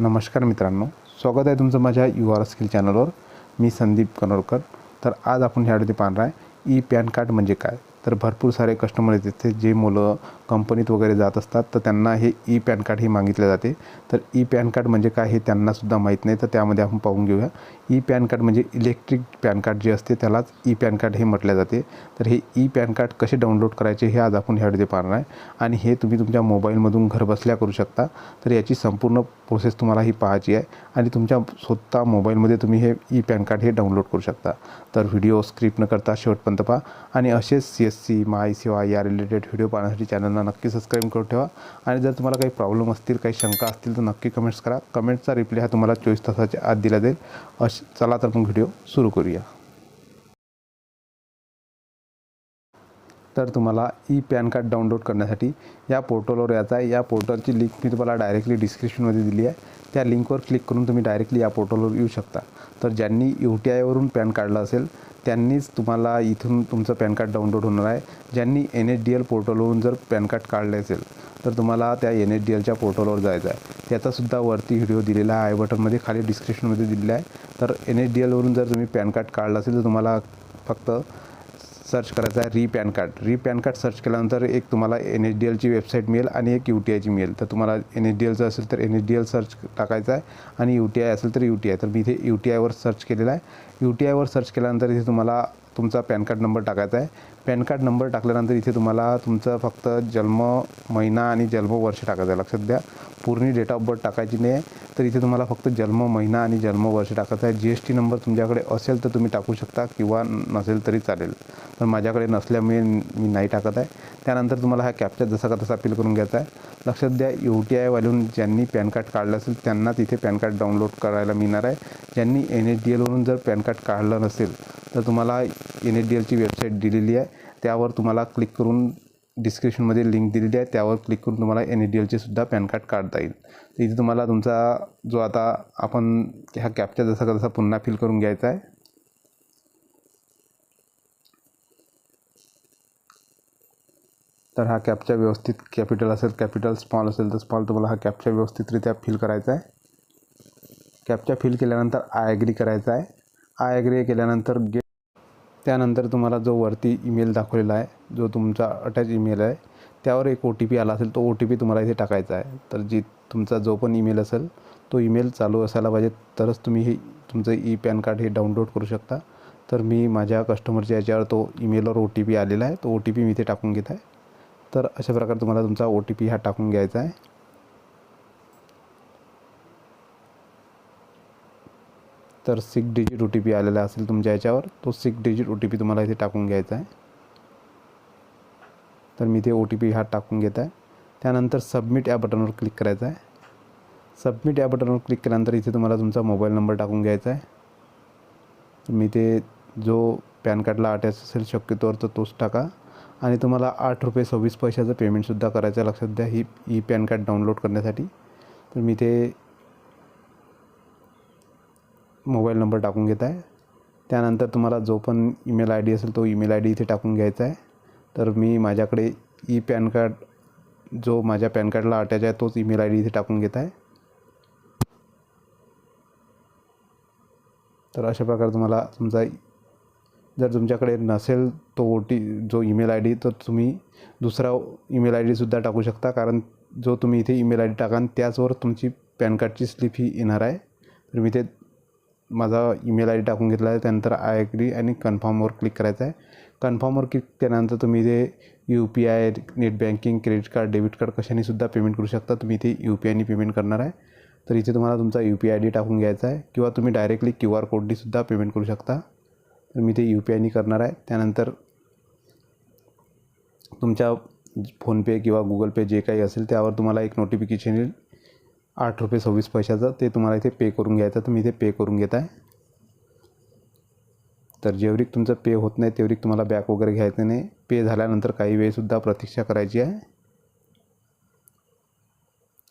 नमस्कार मित्रांनो स्वागत आहे तुमचं माझ्या यू आर स्किल चॅनलवर. मी संदीप कनोरकर. तर आज आपण ह्यामध्ये पाहणार आहे ई पॅन कार्ड म्हणजे काय? तर भरपूर सारे कस्टमर येते जे मुलं कंपनीत वगैरे जात असतात तर त्यांना हे ई पॅन कार्ड हे मागितले जाते. तर ई पॅन कार्ड म्हणजे काय हे त्यांनासुद्धा माहीत नाही तर त्यामध्ये आपण पाहून घेऊया. ई पॅन कार्ड म्हणजे इलेक्ट्रिक पॅन कार्ड जे असते त्यालाच ई पॅन कार्ड हे म्हटले जाते. तर हे ई पॅन कार्ड कसे डाउनलोड करायचे हे आज आपण ह्यामध्ये पाहणार आहे. आणि हे तुम्ही तुमच्या मोबाईलमधून घरबसल्या करू शकता. तर याची संपूर्ण प्रोसेस तुम्हाला ही पाहायची आहे. आणि तुमच्या स्वतः मोबाईलमध्ये तुम्ही हे ई पॅन कार्ड हे डाउनलोड करू शकता. तर व्हिडिओ स्क्रिप्ट न करता शेवटपर्यंत पहा. आणि असेच सी एस सी माय सेवा या रिलेटेड व्हिडिओ पाहण्यासाठी चॅनलला नक्की सबस्क्राईब करून ठेवा. आणि जर तुम्हाला काही प्रॉब्लेम असतील काही शंका असतील तर नक्की कमेंट्स करा. कमेंटचा रिप्लाय हा तुम्हाला चोवीस तासाच्या आत दिला जाईल. अश चला तर मग व्हिडिओ सुरू करूया. तर तुम्हाला ई पॅन कार्ड डाउनलोड करण्यासाठी या पोर्टलवर यायचं आहे. या पोर्टलची लिंक मी तुम्हाला डायरेक्टली डिस्क्रिप्शनमध्ये दिली आहे. त्या लिंकवर क्लिक करून तुम्ही डायरेक्टली या पोर्टलवर येऊ शकता. तर ज्यांनी यू टी आयवरून पॅन काढलं असेल त्यांनीच तुम्हाला इथून तुमचं पॅन कार्ड डाउनलोड होणार आहे. ज्यांनी एन एच डी एल पोर्टलवरून जर पॅन कार्ड काढले असेल तर तुम्हाला त्या एन एच डी एलच्या पोर्टलवर जायचं आहे. त्याचासुद्धा वरती व्हिडिओ दिलेला आहे. आय बटनमध्ये खाली डिस्क्रिप्शनमध्ये दिलेला आहे. तर एन एच डी एलवरून जर तुम्ही पॅन कार्ड काढलं असेल तर तुम्हाला फक्त सर्च करायचं आहे re PAN card re PAN card search केल्यानंतर एक तुम्हाला एन एच डी एलची वेबसाईट मिळेल आणि एक यू टी आयची मिळेल. तर तुम्हाला एन एच डी एलचं असेल तर N H D L search टाकायचं आहे आणि यू टी आय असेल तर यू टी आय तर मी इथे यू टी आयवर सर्च केलेला आहे. यू टी आयवर सर्च केल्यानंतर इथे तुम्हाला तुमचा पॅन कार्ड नंबर टाकायचा आहे. पॅन कार्ड नंबर टाकल्यानंतर इथे तुम्हाला तुमचं फक्त जन्म महिना आणि जन्म वर्ष टाकायचं आहे. लक्षात द्या. पूर्ण डेट ऑफ बर्थ टाकायची नाही आहे. तर इथे तुम्हाला फक्त जन्म महिना आणि जन्म वर्ष टाकायचं आहे. जी एस टी नंबर तुमच्याकडे असेल तर तुम्ही टाकू शकता किंवा नसेल तरी चालेल. पण माझ्याकडे नसल्यामुळे मी नाही टाकत आहे. त्यानंतर तुम्हाला हा कॅप्चर जसा का तसा फिल करून घ्यायचा आहे. लक्षात द्या यू टी आयवालून ज्यांनी पॅन कार्ड काढलं असेल त्यांना तिथे पॅन कार्ड डाउनलोड करायला मिळणार आहे. ज्यांनी एन एच डी एलवरून जर पॅन कार्ड काढलं नसेल तर तुम्हाला एन एच डी एलची वेबसाईट दिलेली आहे. त्यावर तुम्हाला क्लिक करून डिस्क्रिप्शनमध्ये लिंक दिलेली आहे. त्यावर क्लिक करून तुम्हाला एन एच डी एलचे सुद्धा पॅन कार्ड काढता येईल. तर इथे तुम्हाला तुमचा जो आता आपण ह्या कॅप्चर जसा का तसा पुन्हा फिल करून घ्यायचा आहे. तर हा कॅपचा व्यवस्थित कॅपिटल असेल कॅपिटल स्मॉल असेल तर स्मॉल तुम्हाला हा कॅपचा व्यवस्थितरित्या फिल करायचा आहे. कॅपचा फिल केल्यानंतर आय ॲग्री करायचा आहे. आय ॲग्री केल्यानंतर गेट त्यानंतर तुम्हाला जो वरती ईमेल दाखवलेला आहे जो तुमचा अटॅच ईमेल आहे त्यावर एक ओ टी पी आला असेल तो ओ टी पी तुम्हाला इथे टाकायचा आहे. तर जी तुमचा जो पण ईमेल असेल तो ईमेल चालू असायला पाहिजे. तरच तुम्ही हे तुमचं ई पॅन कार्ड हे डाउनलोड करू शकता. तर मी माझ्या कस्टमरच्या याच्यावर तो ईमेलवर ओ टी पी आलेला आहे. तो ओ टी पी मी इथे टाकून घेत आहे. तर अशा प्रकारे तुम्हाला तुमचा ओ टी पी हा टाकून घ्यायचा आहे. तर six digit O T P आलेला असेल तुमच्या याच्यावर तो six digit O T P तुम्हाला इथे टाकून घ्यायचा आहे. तर मी इथे ओ टी पी हा टाकून घेत आहे. त्यानंतर सबमिट या बटनवर क्लिक करायचं आहे. सबमिट या बटनवर क्लिक केल्यानंतर इथे तुम्हाला तुमचा मोबाईल नंबर टाकून घ्यायचा आहे. मी ते जो पॅन कार्डला अटॅच असेल शक्यतोवर तर तोच टाका. आणि तुम्हाला आठ रुपये सव्वीस पैशाचं पेमेंटसुद्धा करायचं लक्षात द्या ही ई पॅन कार्ड डाउनलोड करण्यासाठी. तर मी ते मोबाईल नंबर टाकून घेत आहे. त्यानंतर तुम्हाला जो पण ईमेल आय डी असेल तो ईमेल आय डी इथे टाकून घ्यायचा आहे. तर मी माझ्याकडे ई पॅन कार्ड जो माझ्या पॅन कार्डला अटॅच आहे तोच ईमेल आय डी इथे टाकून घेत आहे. तर अशा प्रकारे तुम्हाला तुमचा जर तुमच्याकडे नसेल तो ओ टी जो ईमेल आय डी तर तुम्ही दुसरा ईमेल आय डीसुद्धा टाकू शकता. कारण जो तुम्ही इथे ईमेल आय डी टाकाल त्याचवर तुमची पॅन कार्डची स्लिप ही येणार आहे. तर मी ते माझा ईमेल आय डी टाकून घेतला आहे. त्यानंतर आय ॲग्री आणि कन्फर्मवर क्लिक करायचं आहे. कन्फर्मवर क्लिक केल्यानंतर तुम्ही इथे U P I net banking credit card debit card कशानेसुद्धा payment करू शकता. तुम्ही इथे यू पी आयने पेमेंट करणार आहे. तर इथे तुम्हाला तुमचा यू पी आय डी टाकून घ्यायचा आहे. किंवा तुम्ही डायरेक्टली क्यू आर कोडनीसुद्धा पेमेंट करू शकता. तर मी ते यू पी आयनी करणार आहे. त्यानंतर तुमच्या फोनपे किंवा गुगल पे जे काही असेल त्यावर तुम्हाला एक नोटिफिकेशन येईल. आठ रुपये सव्वीस पैशाचं ते तुम्हाला इथे पे करून घ्यायचं. तर मी इथे पे करून घेत आहे. तर जेवढीक तुमचं पे होत नाही तेवढीक तुम्हाला बॅक वगैरे घ्यायचं नाही. पे झाल्यानंतर काही वेळसुद्धा प्रतीक्षा करायची आहे.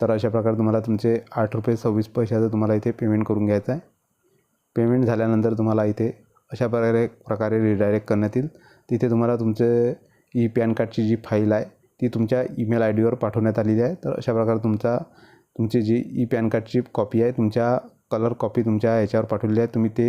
तर अशा प्रकारे तुम्हाला तुमचे आठ रुपये सव्वीस पैशाचं तुम्हाला इथे पेमेंट करून घ्यायचं आहे. पेमेंट झाल्यानंतर तुम्हाला इथे अशा प्रकारे प्रकारे रिडायरेक्ट करण्यात येईल. तिथे तुम्हाला तुमचे ई पॅन कार्डची जी फाईल आहे ती तुमच्या ईमेल आय डीवर पाठवण्यात आलेली आहे. तर अशा प्रकारे तुमचा तुमची जी ई पॅन कार्डची कॉपी आहे तुमच्या कलर कॉपी तुमच्या याच्यावर पाठवलेली आहे. तुम्ही ते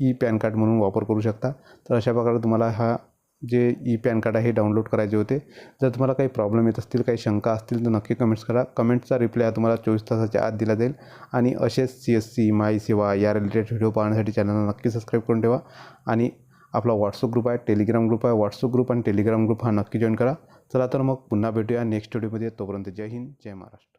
ई पॅन कार्ड म्हणून वापर करू शकता. तर अशा प्रकारे तुम्हाला हा जे ई पॅन कार्ड आहे हे डाउनलोड करायचे होते. जर तुम्हाला काही प्रॉब्लेम येत असतील काही शंका असतील तर नक्की कमेंट्स करा. कमेंट्सचा रिप्लाय तुम्हाला चोवीस तासाच्या आत दिला जाईल. आणि असेच सी एस सी माई सेवा या रिलेटेड व्हिडिओ पाहण्यासाठी चॅनलला नक्की सबस्क्राईब करून ठेवा. आणि आपला व्हॉट्सअप ग्रुप आहे टेलिग्राम ग्रुप आहे. व्हॉट्सअप ग्रुप आणि टेलिग्राम ग्रुप हा नक्की जॉईन करा. चला तर मग पुन्हा भेटूया नेक्स्ट व्हिडिओमध्ये तोपर्यंत जय हिंद जय महाराष्ट्र.